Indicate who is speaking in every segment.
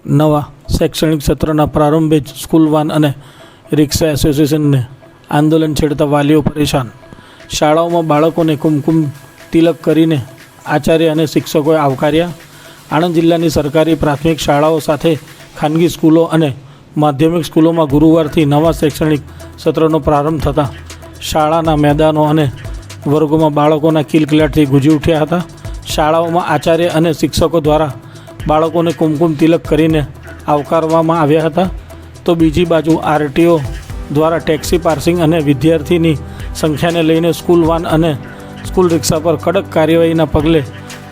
Speaker 1: નવા શૈક્ષણિક સત્રના પ્રારંભે જ સ્કૂલ વાન અને રિક્ષા એસોસિએશનને આંદોલન છેડતા વાલીઓ પરેશાન. શાળાઓમાં બાળકોને કુમકુમ તિલક કરીને આચાર્ય અને શિક્ષકોએ આવકાર્યા. આણંદ જિલ્લાની સરકારી પ્રાથમિક શાળાઓ સાથે ખાનગી સ્કૂલો અને માધ્યમિક સ્કૂલોમાં ગુરુવારથી નવા શૈક્ષણિક સત્રનો પ્રારંભ થતાં શાળાના મેદાનો અને વર્ગોમાં બાળકોના કિલકિલાટથી ગુંજી ઉઠ્યા હતા. શાળાઓમાં આચાર્ય અને શિક્ષકો દ્વારા બાળકોને કુમકુમ તિલક કરીને આવકારવામાં આવ્યા હતા. તો બીજી બાજુ આરટીઓ દ્વારા ટેક્સી પાર્સિંગ અને વિદ્યાર્થીની સંખ્યાને લઈને સ્કૂલ વાન અને સ્કૂલ રિક્ષા પર કડક કાર્યવાહીના પગલે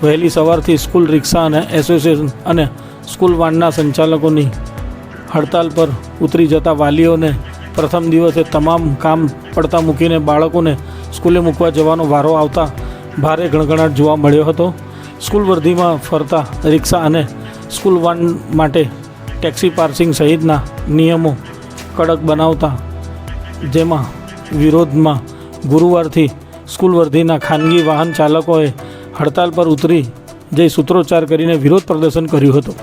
Speaker 1: વહેલી સવારથી સ્કૂલ રિક્ષા અને એસોસિએશન અને સ્કૂલ વાનના સંચાલકોની હડતાલ પર ઉતરી જતા વાલીઓને પ્રથમ દિવસે તમામ કામ પડતા મૂકીને બાળકોને સ્કૂલે મૂકવા જવાનો વારો આવતા ભારે ગણગણાટ જોવા મળ્યો હતો. સ્કૂલ વર્ધીમાં ફરતા રિક્ષા અને સ્કૂલ વાન માટે ટેક્સી પાર્સિંગ સહિતના નિયમો કડક બનાવતા, જેમાં વિરોધમાં ગુરુવારથી સ્કૂલ વર્ધીના ખાનગી વાહન ચાલકોએ હડતાલ પર ઉતરી જઈ સૂત્રોચ્ચાર કરીને વિરોધ પ્રદર્શન કર્યું હતું.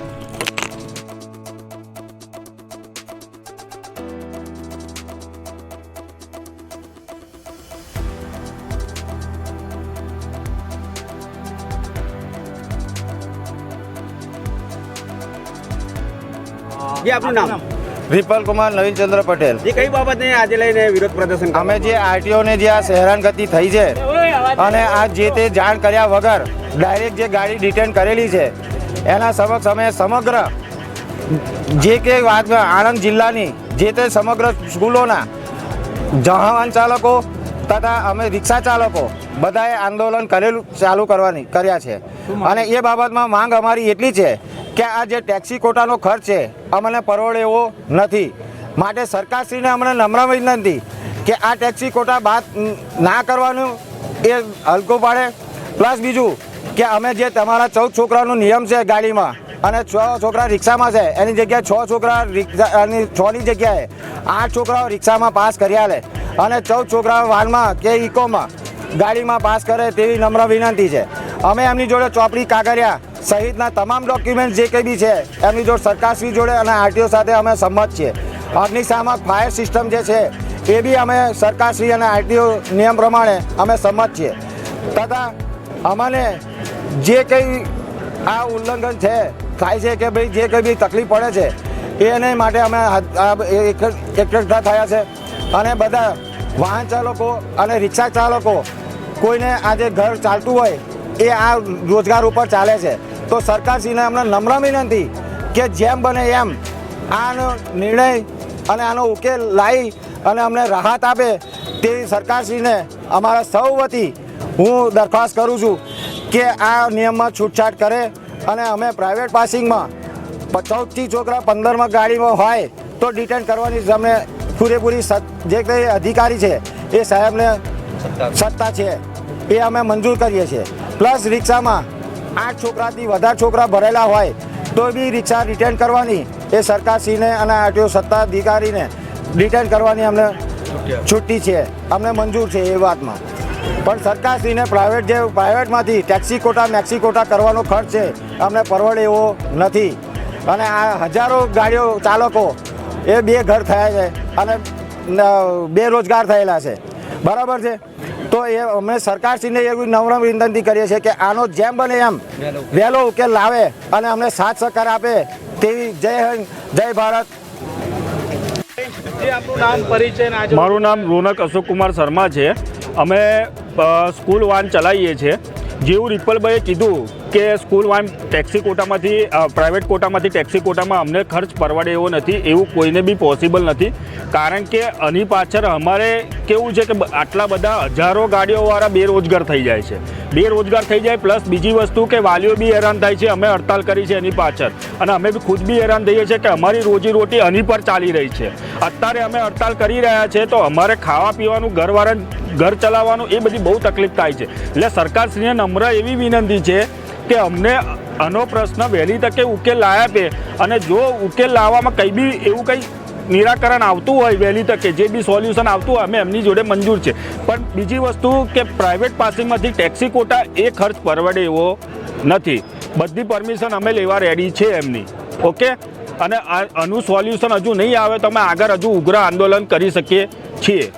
Speaker 2: જે આપનું નામ?
Speaker 3: વિપલ કુમાર નવીનચંદ્ર પટેલ.
Speaker 2: જે કઈ બાબતને આજે લઈને વિરોધ પ્રદર્શન
Speaker 3: અમે જે આરટીઓને જે આ હેરાનગતિ થઈ છે અને આ જે તે જાણ કર્યા વગર ડાયરેક્ટ જે ગાડી ડિટેન કરેલી છે એના સમક્ષ અમે સમગ્ર જે કે વાત આણંદ જિલ્લાની જે તે સમગ્ર સ્કૂલોના જહાવાન ચાલકો તથા અમે રિક્ષા ચાલકો બધાએ આંદોલન કરેલું ચાલુ કરવાની કર્યા છે. અને એ બાબતમાં માંગ અમારી એટલી છે કે આ જે ટેક્સી કોટાનો ખર્ચ છે અમને પરવડે એવો નથી. માટે સરકારશ્રીને અમને નમ્ર વિનંતી કે આ ટેક્સી કોટા બાદ ના કરવાનું એ હલકો પાડે. પ્લસ બીજું કે અમે જે તમારા ચૌદ છોકરાનો નિયમ છે ગાડીમાં અને છ છોકરા રિક્ષામાં છે, એની જગ્યાએ છ છોકરા રિક્ષાની છની જગ્યાએ આઠ છોકરાઓ રિક્ષામાં પાસ કર્યા લે. અને ચૌદ છોકરાઓ વાનમાં કે ઇકોમાં ગાડીમાં પાસ કરે તેવી નમ્ર વિનંતી છે. અમે એમની જોડે ચોપડી કાગળિયા સહિતના તમામ ડોક્યુમેન્ટ જે કંઈ બી છે, એમની જોડે સરકારશ્રી જોડે અને આરટીઓ સાથે અમે સંમત છીએ. અગ્નિશામક ફાયર સિસ્ટમ જે છે, એ બી અમે સરકારશ્રી અને આરટીઓ નિયમ પ્રમાણે અમે સંમત છીએ. તથા અમને જે કંઈ આ ઉલ્લંઘન છે, થાય છે કે ભાઈ જે કંઈ બી તકલીફ પડે છે, એને માટે અમે એકઠા થયા છે. અને બધા વાહન ચાલકો અને રિક્ષા ચાલકો કોઈને આજે ઘર ચાલતું હોય, એ આ રોજગાર ઉપર ચાલે છે. તો સરકારશ્રીને અમને નમ્ર વિનંતી કે જેમ બને એમ આનો નિર્ણય અને આનો ઉકેલ લાવી અને અમને રાહત આપે તેવી સરકારશ્રીને અમારા સૌ વતી હું દરખાસ્ત કરું છું કે આ નિયમમાં છૂટછાટ કરે અને અમે પ્રાઇવેટ પાસિંગમાં ચૌદથી છોકરા પંદરમાં ગાડીમાં હોય તો ડિટેન કરવાની અમને પૂરેપૂરી જે કંઈ અધિકારી છે એ સાહેબને સત્તા છે, એ અમે મંજૂર કરીએ છીએ. પ્લસ રિક્ષામાં આઠ છોકરાથી વધારે છોકરા ભરેલા હોય, તો બી રિક્ષા રિટેન કરવાની. એ સરકારશ્રીને અને આરટીઓ સત્તા અધિકારીને રિટેન કરવાની અમને છુટ્ટી છે. અમને મંજૂર છે એ વાતમાં. પણ સરકારશ્રીને પ્રાઇવેટ જે પ્રાઇવેટમાંથી ટેક્સી કોટા મેક્સી કોટા કરવાનો ખર્ચ છે, અમને પરવડે એવો નથી. અને આ હજારો ગાડીઓ ચાલકો એ બે ઘર થયા છે અને બેરોજગાર થયેલા છે. બરાબર છે? તો એ અમે સરકારશ્રીને એવી નમ્ર વિનંતી કરીએ છીએ કે આનો જેમ બને એમ વહેલો ઉકેલ લાવે અને અમને સાથ સહકાર આપે તેવી જય હિન્દ, જય ભારત.
Speaker 4: મારું નામ રોનક અશોક કુમાર શર્મા છે. અમે સ્કૂલ વાન ચલાવીએ છીએ. જેવું રિપલભાઈએ કીધું કે સ્કૂલ વાન ટેક્સી કોટામાંથી પ્રાઇવેટ કોટામાંથી ટેક્સી કોટામાં અમને ખર્ચ પરવડે એવો નથી, એવું કોઈને બી પોસિબલ નથી. કારણ કે આની પાછળ અમારે કેવું છે કે આટલા બધા હજારો ગાડીઓવાળા બેરોજગાર થઈ જાય છે. બેરોજગાર થઈ જાય પ્લસ બીજી વસ્તુ કે વાલીઓ બી હેરાન થાય છે, અમે હડતાલ કરી છે એની પાછળ. અને અમે બી ખુદ બી હેરાન થઈએ છીએ કે અમારી રોજી રોટી આની પર ચાલી રહી છે. અત્યારે અમે હડતાલ કરી રહ્યા છે તો અમારે ખાવા પીવાનું ઘરવાળા ઘર ચલાવવાનું એ બધી બહુ તકલીફ થાય છે. એટલે સરકારશ્રીને નમ્ર એવી વિનંતી છે કે અમને આનો પ્રશ્ન વહેલી તકે ઉકેલ લાવ્યા આપે અને જો ઉકેલ લાવવામાં કંઈ બી એવું કંઈ નિરાકરણ આવતું હોય વહેલી તકે, જે બી સોલ્યુશન આવતું હોય, અમે એમની જોડે મંજૂર છે. પણ બીજી વસ્તુ કે પ્રાઇવેટ પાસિંગમાંથી ટેક્સી કોટા એ ખર્ચ પરવડે એવો નથી. બધી પરમિશન અમે લેવા રેડી છે એમની. ઓકે? અને આનું સોલ્યુશન હજુ નહીં આવે તો અમે આગળ હજુ ઉગ્ર આંદોલન કરી શકીએ છીએ.